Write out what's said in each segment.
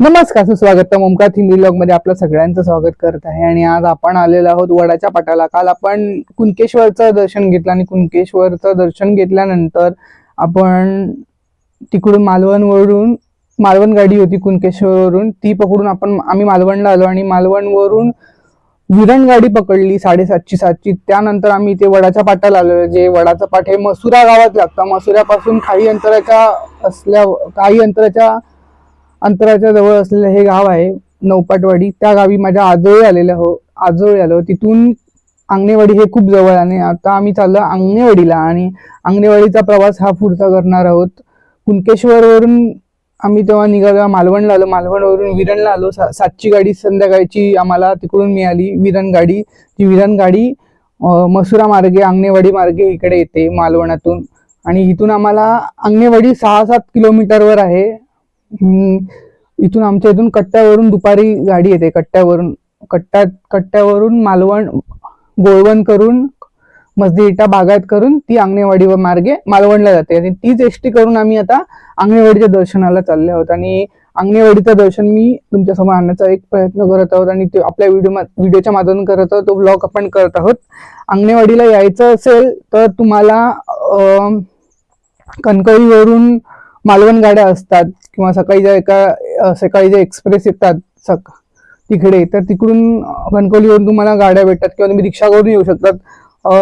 नमस्कार सुस्वागत ओमका थिंबी ब्लॉगमध्ये आपलं सगळ्यांचं स्वागत करत आहे. आणि आज आपण आलेलो आहोत वडाच्या पाटाला. काल आपण कुणकेश्वरचं दर्शन घेतलं आणि कुणकेश्वरचं दर्शन घेतल्यानंतर आपण तिकडून मालवणवरून मालवण गाडी होती कुणकेश्वरवरून ती पकडून आपण आम्ही मालवणला आलो आणि मालवणवरून विरण गाडी पकडली साडेसातची सातची. त्यानंतर आम्ही इथे वडाच्या पाटाला आलो. जे वडाचं पाट हे मसुरा गावात लागतं. मसुऱ्यापासून काही अंतराच्या असल्या काही अंतराच्या अंतराच्या जवळ असलेलं हे गाव आहे नौपाटवाडी. त्या गावी माझ्या आजोळी आलेलं हो आजोळी आलो. तिथून आंगणेवाडी हे खूप जवळ आहे आणि आता आम्ही चाललो आंगणेवाडीला आणि आंगणेवाडीचा प्रवास हा पुढचा करणार आहोत. कुणकेश्वरवरून आम्ही तेव्हा निघालो मालवणला आलो. मालवणवरून विरणला आलो. सा- सातची गाडी संध्याकाळची आम्हाला तिकडून मिळाली. विरण गाडी ती विरण गाडी मसुरा मार्गे आंगणेवाडी मार्गे इकडे येते मालवणातून. आणि इथून आम्हाला आंगणेवाडी सहा सात किलोमीटरवर आहे. इथून आमच्या इथून कट्ट्यावरून दुपारी गाडी येते. कट्ट्यावरून कट्ट्यात कट्ट्यावरून मालवण गोळवण करून मस्जिदा बागायत करून ती आंगणेवाडी व मार्गे मालवणला जाते. आणि तीच एसटी करून आम्ही आता आंगणेवाडीच्या दर्शनाला चालले आहोत. आणि आंगणेवाडीचं दर्शन मी तुमच्यासमोर आणण्याचा एक प्रयत्न करत आहोत आणि ते आपल्या व्हिडिओ व्हिडिओच्या माध्यमातून करत आहोत. तो ब्लॉग आपण करत आहोत. आंगणेवाडीला यायचं असेल तर तुम्हाला कणकळीवरून कणकवलीवरून मालवण गाड्या असतात. किंवा सकाळी ज्या एका सकाळी ज्या एक्सप्रेस येतात सक तिकडे तर तिकडून कणकवलीवरून तुम्हाला गाड्या भेटतात किंवा तुम्ही रिक्षा करून येऊ शकतात.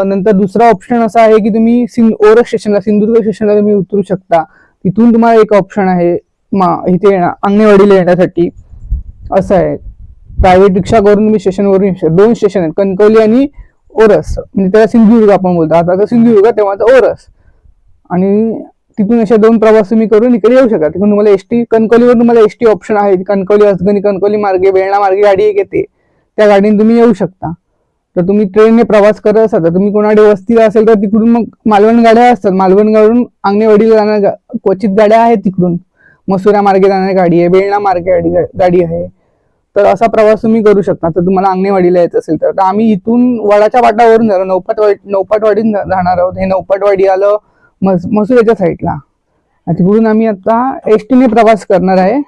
नंतर दुसरा ऑप्शन असा आहे की तुम्ही सिं ओरस स्टेशनला सिंधुदुर्ग स्टेशनला तुम्ही उतरू शकता. तिथून तुम्हाला एक ऑप्शन आहे मा इथे येणार अंगणेवाडीला येण्यासाठी. असं आहे. प्रायव्हेट रिक्षा करून तुम्ही स्टेशनवरून येऊ शकता. दोन स्टेशन आहेत कणकवली आणि ओरस. म्हणजे त्याला सिंधुदुर्ग आपण बोलतो आता सिंधुदुर्ग तेव्हा ओरस. आणि तिथून अशा दोन प्रवास तुम्ही करून इकडे येऊ शकता. तिकडून तुम्हाला एसटी कणकवलीवर तुम्हाला एसटी ऑप्शन आहे कणकवली असगणी कणकवली मार्गे बेळणा मार्गे गाडी एक येते. त्या गाडीने तुम्ही येऊ शकता. तर तुम्ही ट्रेनने प्रवास करत असाल तर तुम्ही कोणाकडे वस्तीला असेल तर तिकडून मग मालवण गाड्या असतात. मालवण गाडून आंगणेवाडीला जाणार गा- क्वचित गाड्या आहेत तिकडून. मसुरा मार्गे जाणारी गाडी आहे बेळणा मार्गे गाडी गाडी आहे. तर असा प्रवास तुम्ही करू शकता. तर तुम्हाला आंगणेवाडीला यायचं असेल तर. तर आम्ही इथून वडाच्या वाटावरून जाणार. नौपाटवाडी नौपाटवाडीत जाणार आहोत. हे नौपाटवाडी आलं मसुऱ्याच्या साईडला. तिकडून आम्ही आता एसटीने प्रवास करणार आहे.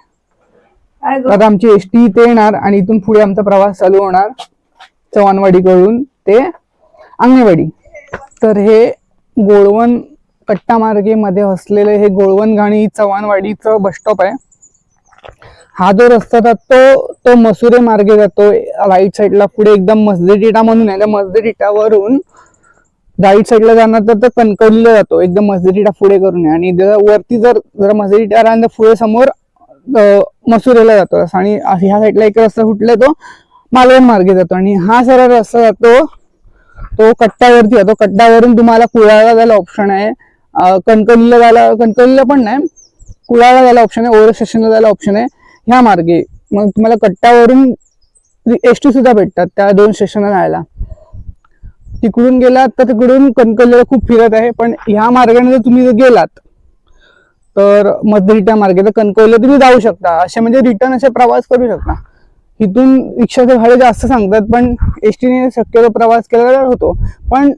आता आमची एसटी इथे येणार आणि इथून पुढे आमचा प्रवास चालू होणार. चव्हाणवाडीकडून ते आंगणेवाडी तर हे गोळवण कट्टा मार्गेमध्ये असलेलं हे गोळवण घाणी चव्हाणवाडीचं बस स्टॉप आहे. हा जो रस्ता जातो तो मसुरे मार्गे जातो. राईट साईडला पुढे एकदम मस्जिद इटा म्हणून आहे. त्या मस्जिद इटावरून राईट साईडला जाणार तर तो कणकवलीला जातो. एकदम मस्जिद पुढे करून आणि वरती जर जरा मजरीटा राहिला तर पुढे समोर मसुरेला जातो. आणि ह्या साईडला एक रस्ता फुटला तो मालवण मार्गे जातो. आणि हा सरळ रस्ता जातो तो कट्ट्यावरती जातो. कट्ट्यावरून तुम्हाला कुळाला जायला ऑप्शन आहे. कणकवलीला जायला कणकवलीला पण नाही. कुळाला जायला ऑप्शन आहे. ओवर स्टेशनला जायला ऑप्शन आहे. ह्या मार्गे. मग तुम्हाला कट्ट्यावरून एस टी सुद्धा भेटतात त्या दोन स्टेशनला जायला. तिकडून गेलात तर तिकडून कणकवलीला खूप फिरत आहे. पण ह्या मार्गाने जर तुम्ही जर गेलात तर मध्यरिटा मार्गे तर कणकवलीला तुम्ही जाऊ शकता. असे म्हणजे रिटर्न असे प्रवास करू शकता. इथून रिक्षाचे भाडे जास्त सांगतात पण एस टीने शक्यतो प्रवास केला होतो. पण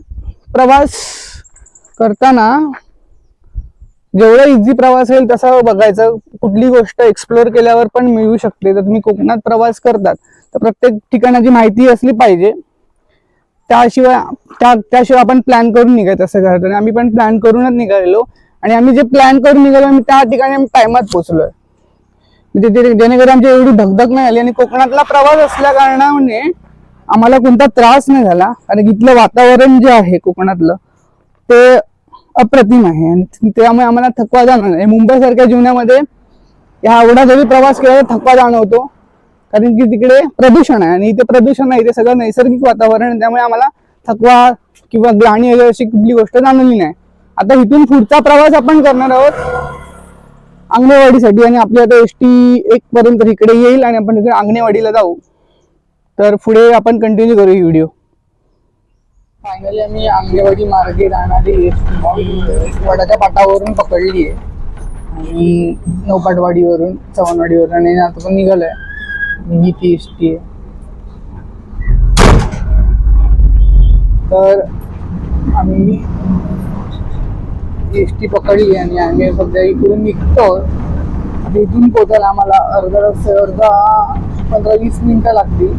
प्रवास करताना जेवढा इझी प्रवास होईल तसा बघायचं. कुठली गोष्ट एक्सप्लोअर केल्यावर पण मिळू शकते. जर तुम्ही कोकणात प्रवास करतात तर प्रत्येक ठिकाणाची माहिती असली पाहिजे. त्याशिवाय त्या त्याशिवाय आपण प्लॅन करून निघायचं असं घरात. आणि आम्ही पण प्लॅन करूनच निघालेलो. आणि आम्ही जे प्लॅन करून निघालो आम्ही त्या ठिकाणी आम्ही टायमात पोहोचलोय. म्हणजे ते- जेणेकरून आमची एवढी धगधग नाही आली आणि कोकणातला प्रवास असल्या कारणाने आम्हाला कोणता त्रास नाही झाला. कारण इथलं वातावरण जे आहे कोकणातलं ते अप्रतिम आहे. आणि त्यामुळे आम्हाला थकवा जाणवत नाही. मुंबईसारख्या जीवनामध्ये या एवढा जरी प्रवास केला तर थकवा जाणवतो. कारण की तिकडे प्रदूषण आहे आणि इथे प्रदूषण नाही इथे सगळं नैसर्गिक वातावरण त्यामुळे आम्हाला थकवा किंवा ग्लानी वगैरे अशी कुठली गोष्ट जाणवली नाही. आता इथून पुढचा प्रवास आपण करणार आहोत अंगणेवाडीसाठी आणि आपली आता एस टी एक पर्यंत इकडे येईल आणि आपण इकडे अंगणेवाडीला जाऊ. तर पुढे आपण कंटिन्यू करू ही व्हिडिओ फायनली आम्ही अंगणेवाडी मार्गे जाणारी एस टी वडाच्या पाटावरून पकडली आहे आणि नौपाटवाडीवरून चव्हाणवाडीवरून आणि आता पण निघालोय. ही ती एस टी आहे तर आम्ही एस टी पकडली आणि आम्ही सध्या इकडून निघतो. इथून पोचायला आम्हाला अर्धा रस्ते अर्धा पंधरा वीस मिनटं लागतील.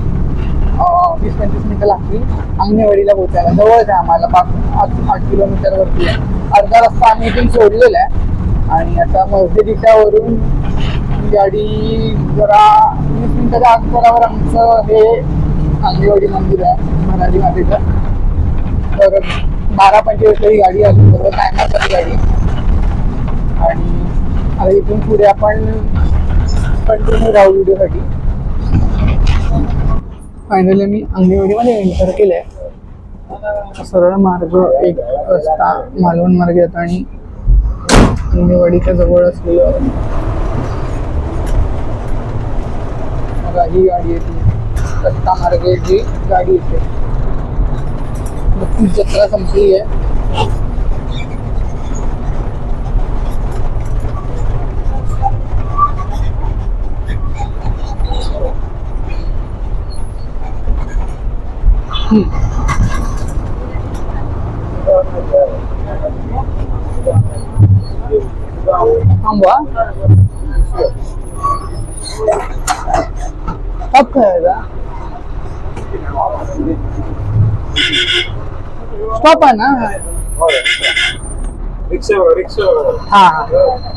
वीस पंचवीस मिनिटं लागतील. अंगणेवाडीला पोचायला जवळच आहे आम्हाला. पाच आठ आठ किलोमीटरवरती आहे. अर्धा रस्ता आम्ही इथून सोडलेला आहे. आणि आता मस्जिदीच्या वरून गाडी जरा वीस मिनिटाच्या अंतरावर आमचं हे अंगणेवाडी मंदिर आहे मराठी मातेचं तर बारा पंचवीस ही गाडी आली बरोबर टायमात गाडी. आणि आता इथून पुढे आपण कंटिन्यू राहू व्हिडिओसाठी. फायनली मी अंगणेवाडीमध्ये एंटर आहे सरळ मार्ग एक रस्ता मालवण मार्ग येतो आणि अंगणेवाडीच्या जवळ असलेलं बघा ही गाडी येते रस्ता मार्ग जी गाडी येते नुकतीच जत्रा संपली आहे थांबवा कब स्टॉप आहे ना? रिक्षा रिक्षा हा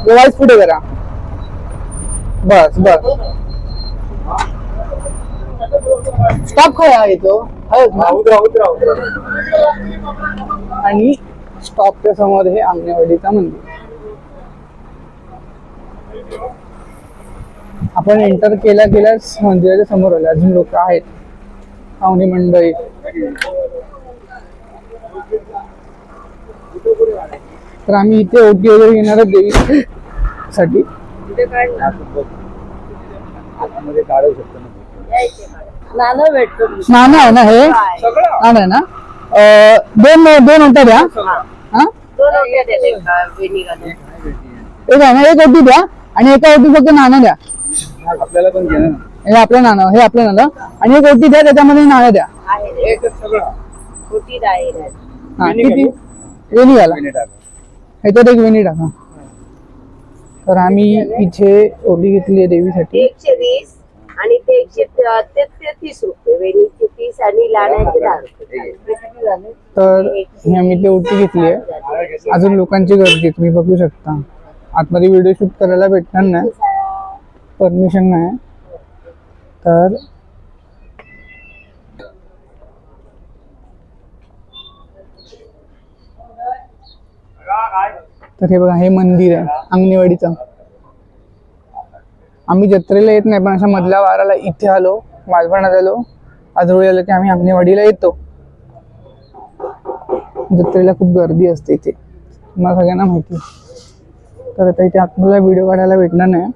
वाईस पुढे करा बस बस. स्टॉप काय आहे तो? आणि स्टॉपच्या समोर हे आंगणेवाडीचा मंदिर. आपण एंटर केल्या केल्याच मंदिराच्या समोर आले. अजून लोक आहेत. पाहुणे मंडळी. तर आम्ही इथे ओटी वगैरे घेणार आहोत देवी साठी आतमध्ये काढू शकतो ना नाणं भेटतो. नाणं आहे ना हे? नाणं आहे ना? दोन दोन ओट्या द्या. हा? एक आहे ना एक ओटी द्या आणि एका ओटी फक्त नाणं द्या. आपल्याला पण घे ना. हे आपलं नाणं हे आपलं नाणं. आणि एक ओटी द्या त्याच्यामध्ये नाणं द्या. आहे. एकच सगळं. आहे हा, वेणी किती? घालू? वेणी घाला मिनिट टाका ह्याच्यात एक वेणी टाका तर आम्ही इथे ओटी घेतली आहे देवीसाठी. एकशे वीस आणि ते एकशे त- ते ते तीस रुपये. वेणीचे तीस आणि लाण्याचे दहा रुपये किती झाले? तर ही आम्ही इथे ओटी घेतली आहे. अजून लोकांची गर्दी आहे, तुम्ही बघू शकता. आतमध्ये व्हिडिओ शूट करायला भेटणार नाही. परमिशन नाही. तर तर हे बघा हे मंदिर आहे अंगणेवाडीचं. आम्ही जत्रेला येत नाही पण अशा मधल्या वाराला इथे आलो मालवणात आलो आजोळी आलो की आम्ही अंगणेवाडीला येतो. जत्रेला खूप गर्दी असते इथे. तुम्हाला सगळ्यांना माहिती तर आता इथे आपल्याला व्हिडिओ काढायला भेटणार नाही.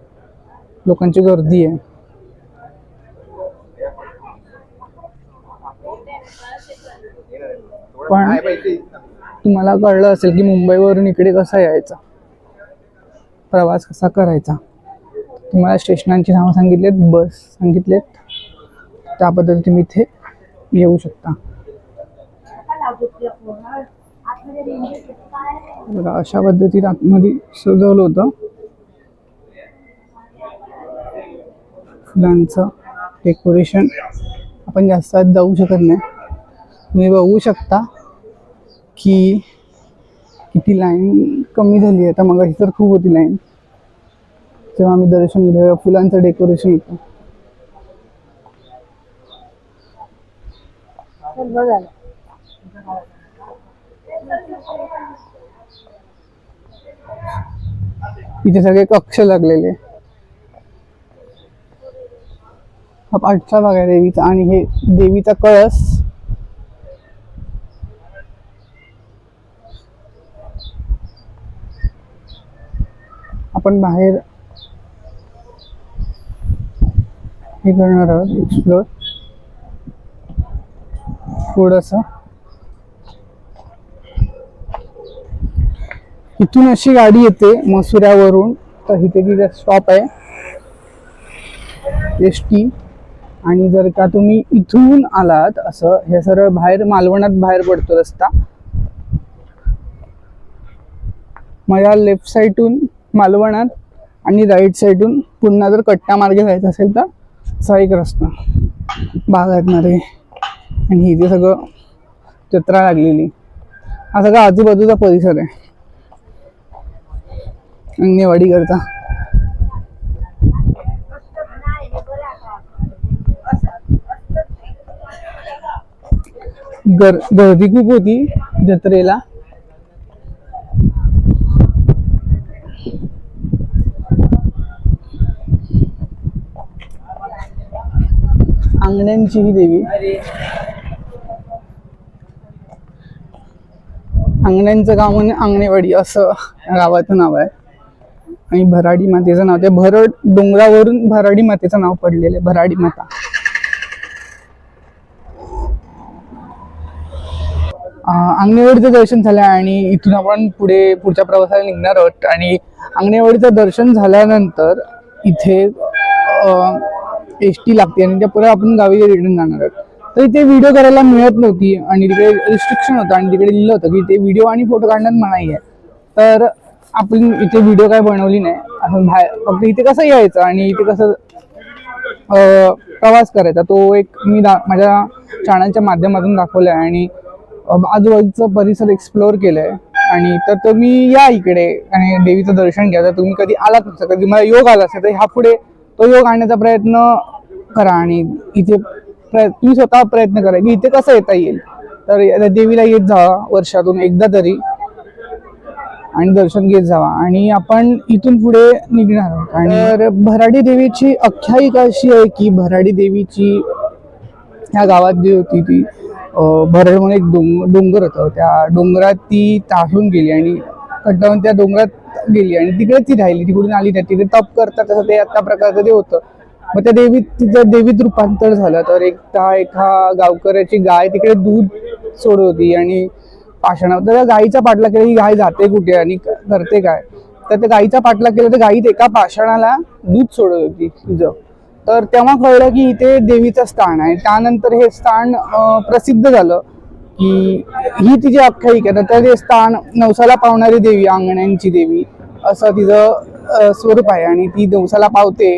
लोकांची गर्दी आहे. पण तुम्हाला कळलं असेल की मुंबईवरून इकडे कसा यायचा? प्रवास कसा करायचा? तुम्हाला स्टेशनांची नावं सांगितलेत बस सांगितलेत. त्या पद्धतीने तुम्ही इथे येऊ शकता. बघा अशा पद्धतीत आतमध्ये सजवलं होतं. फुलांचं डेकोरेशन. आपण जास्त आत जाऊ शकत नाही. तुम्ही बघू शकता की किती लाईन कमी झाली आहे. आता मग तर खूप होती लाईन. तेव्हा आम्ही दर्शन घेतलं. फुलांचं डेकोरेशन होतं. इथे सगळे कक्ष लागलेले. हा पाठचा भाग आहे देवीचा आणि हे देवीचा कळस. आपण बाहेर हे करणार आहोत एक्सप्लोर थोडस. इथून अशी गाडी येते मसुऱ्यावरून तर इथे तिथे स्टॉप आहे. एस टी आणि जर का तुम्ही इथून आलात असं हे सरळ बाहेर मालवणात बाहेर पडतो रस्ता. माझ्या लेफ्ट साईडून मालवणात आणि राईट साईडून पुन्हा जर कट्टा मार्गे जायचं असेल तर असा एक रस्ता. बागायतमध्ये आणि इथे सगळं जत्रा लागलेली. हा सगळा आजूबाजूचा परिसर आहे. अंगणेवाडी करता. गर गर्दी खूप होती जत्रेला. अंगण्यांची ही देवी. अंगण्यांचं गाव म्हणजे अंगणेवाडी असं गावाचं नाव आहे. आणि भराडी मातेचं नाव ते भरड डोंगरावरून भराडी मातेचं नाव पडलेलं आहे भराडी माता. अंगणेवाडीचं दर्शन झालं आणि इथून आपण पुढे पुढच्या प्रवासाला निघणार आहोत. आणि अंगणेवाडीचं दर्शन झाल्यानंतर इथे एस टी लागते आणि त्या पुढे आपण गावी रिटर्न जाणार आहोत. तर इथे व्हिडिओ करायला मिळत नव्हती आणि तिकडे रिस्ट्रिक्शन होतं आणि तिकडे लिहिलं होतं की ते व्हिडिओ आणि फोटो काढण्यात मनाई आहे. तर आपण इथे व्हिडिओ काय बनवली नाही. असं बाहेर फक्त इथे कसं यायचं आणि इथे कसं प्रवास करायचा. तो एक मी दा माझ्या चॅनलच्या माध्यमातून दाखवला आहे आणि आजूबाजूचा परिसर एक्सप्लोअर केलाय. आणि तर तुम्ही या इकडे आणि देवीचं दर्शन घ्या. जर तुम्ही कधी आलात नसता कधी मला योग आला असेल तर ह्या पुढे तो योग आणण्याचा प्रयत्न करा आणि इथे तुम्ही स्वतः प्रयत्न करा की इथे कसं येता येईल. तर देवीला येत जावा वर्षातून एकदा तरी आणि दर्शन घेत जावा आणि आपण इथून पुढे निघणार आहोत. आणि तर भराडी देवीची आख्यायिका अशी आहे की भराडी देवीची ह्या गावात जी होती ती भरड म्हणून एक डोंग डोंगर होतं. त्या डोंगरात ती तासून गेली आणि कट्टावून त्या डोंगरात गेली आणि तिकडे ती राहिली. तिकडून आली नाही तिथे तप करतात तसं ते त्या प्रकारचं ते होतं? मग त्या देवीत तिचं देवीत रूपांतर झालं. तर एकदा एका गावकऱ्याची गाय तिकडे दूध सोडत होती आणि पाषाणावर तर त्या गाईचा पाठलाग केला. ही गाय जाते कुठे आणि करते काय? तर त्या गाईचा पाठलाग केला. तर गाईत एका पाषाणाला दूध सोडत होती तिचं. तर तेव्हा कळलं की इथे देवीचं स्थान आहे. त्यानंतर हे स्थान प्रसिद्ध झालं की ही तिची आख्यायिका आहे तर ते स्थान नवसाला पावणारी देवी अंगण्यांची देवी असं तिचं स्वरूप आहे. आणि ती नवसाला पावते.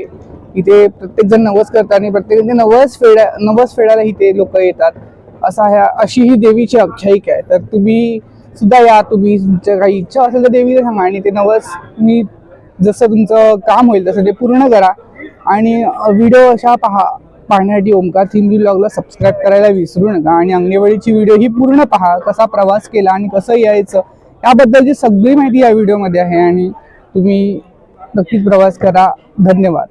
इथे प्रत्येक जण नवस करतात आणि प्रत्येक नवस फेड्या नवस फेडायला इथे लोक येतात. असा ह्या अशी ही देवीची आख्यायिका आहे. तर तुम्ही सुद्धा या तुम्ही तुमच्या काही इच्छा असेल तर देवीला सांगा. आणि ते नवस मी जसं तुमचं काम होईल तसं ते पूर्ण करा. आणि व्हिडिओ अशा पहा पाहण्यासाठी ओमकार थिमरी ब्लॉगला सबस्क्राईब करायला विसरू नका आणि अंगणेवाडीची व्हिडिओ ही पूर्ण पहा कसा प्रवास केला आणि कसं यायचं याबद्दलची सगळी माहिती या व्हिडिओमध्ये आहे आणि तुम्ही नक्कीच प्रवास करा. धन्यवाद.